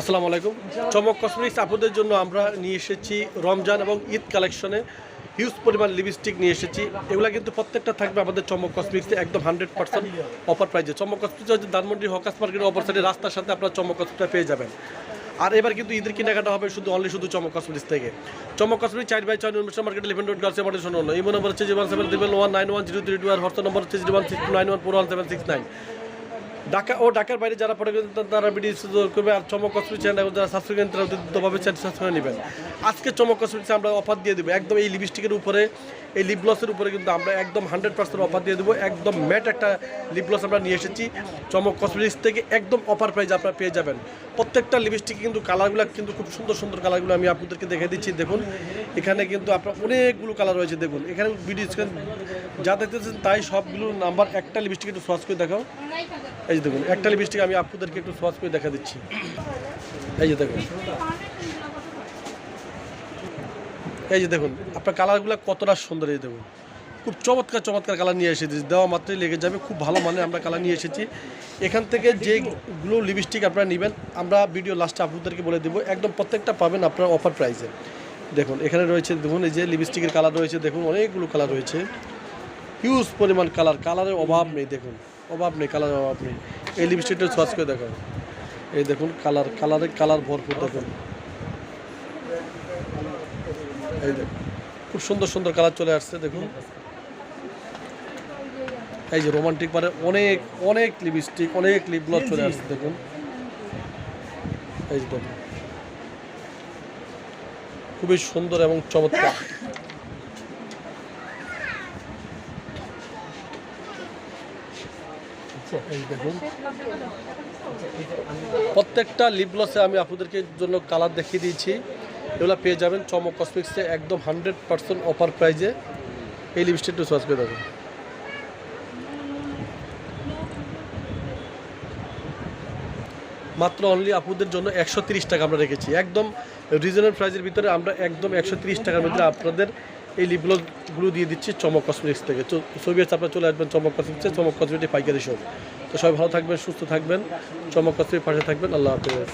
আসসালামু আলাইকুম। চমক কসমেটিক্স আপনাদের জন্য আমরা নিয়ে এসেছি রমজান এবং ঈদ কালেকশনে হিউজ পরিমাণ লিপস্টিক নিয়ে এসেছি। এগুলো কিন্তু প্রত্যেকটা থাকবে আমাদের চমক কসমেটিক্সে একদম হান্ড্রেড পার্সেন্ট অফার প্রাইজে চমক কসমেটিক্স হচ্ছে ধানমন্ডি হকাস মার্কেটের অপর সাইডে রাস্তার সাথে আপনার চমক কসমেটিক্সটা পেয়ে যাবেন। আর এবার কিন্তু ঈদের কেনাকাটা হবে শুধু অনলি শুধু চমক কসমেটিক্স থেকে। চমক কসমেটিক্স চার বাই ছয় অনুষ্ঠান মার্কেট ইলেভেন রোড গার্লস এমার্টের শোনো এই নম্বর হচ্ছে zero seven triple one nine one zero three two আর হোয়াটসঅ্যাপ নম্বর হচ্ছে zero one six nine one four one seven six nine Dhaka ও ঢাকার বাইরে যারা পড়ে তারা ভিডিও করবে আর চমক কসমেটিক্স চ্যানেল যারা সাবস্ক্রাইব তারা দ্রুতভাবে চ্যানেল নেবেন। আজকে চমক কসমেটিক্স আমরা অফার দিয়ে দেবো। একদম এই লিপস্টিকের উপরে, এই লিপ গ্লসের উপরে কিন্তু আমরা একদম হান্ড্রেড পার্সেন্ট অফার দিয়ে দেবো। একদম ম্যাট একটা লিপ গ্লস আমরা নিয়ে এসেছি। চমক কসমেটিক্স থেকে একদম অফার প্রাইজ আপনারা পেয়ে যাবেন। প্রত্যেকটা লিপস্টিক কিন্তু কালারগুলো কিন্তু খুব সুন্দর সুন্দর কালারগুলো আমি আপনাদেরকে দেখে দিচ্ছি, দেখুন। এখানে কিন্তু আপনার অনেকগুলো কালার রয়েছে, দেখুন। এখানে ভিডিও স্ক্রিন যা দেখতেছেন তাই সবগুলো নাম্বার একটা লিপস্টিক একটু সস করে দেখাও। এই যে দেখুন, একটা লিপস্টিক আমি আপনাদেরকে একটু সস করে দেখা দিচ্ছি। এই যে দেখুন। এই যে দেখুন, আপনার কালারগুলো কতটা সুন্দর এই দেখুন। খুব চমৎকার চমৎকার কালার নিয়ে এসেছি দেওয়া মাত্রই লেগে যাবে, খুব ভালো মানে আমরা কালার নিয়ে এসেছি। এখান থেকে যেগুলো লিপস্টিক আপনারা নেবেন, আমরা ভিডিও লাস্টে আপনাদেরকে বলে দেবো, একদম প্রত্যেকটা পাবেন আপনার অফার প্রাইসে দেখুন, এখানে রয়েছে, দেখুন, এই যে লিপস্টিকের কালার রয়েছে, দেখুন, অনেকগুলো কালার রয়েছে। হিউজ পরিমাণ কালার, কালারের অভাব নেই, দেখুন, অভাব নেই, কালারের অভাব নেই। এই লিপস্টিকটা সস করে দেখো এই দেখুন, কালার, কালারে কালার ভরপুর, দেখুন। এই দেখুন, খুব সুন্দর সুন্দর কালার চলে আসছে, দেখুন। এই যে রোমান্টিক পারে অনেক অনেক লিপস্টিক অনেক লিপ গ্লস চলে আসছে দেখুন। এই যে দেখুন। খুবই সুন্দর এবং চমৎকার। দেখুন। প্রত্যেকটা লিপ গ্লসে আমি আপনাদেরকে জন্য কালার দেখিয়ে দিয়েছি। এগুলো পেয়ে যাবেন চমক কসমিক্সে একদম হান্ড্রেড পার্সেন্ট অফার প্রাইজে এই লিপস্টিকটা সস করে দেবেন মাত্র অনলি আপুদের জন্য একশো টাকা আমরা রেখেছি। একদম রিজনেবল প্রাইজের ভিতরে আমরা একদম একশো টাকার ভিতরে আপনাদের এই লিপগুলো দিয়ে দিচ্ছি চমক কসমেটিক্স থেকে। ছবি আছে, আপনারা চলে আসবেন চমক কসমেটিক্সে চমক কসমেটিক পাইকারি সব তো সবাই ভালো থাকবেন, সুস্থ থাকবেন, চমক কসমেটিক পাশে থাকবেন, আল্লাহ হাফেজ।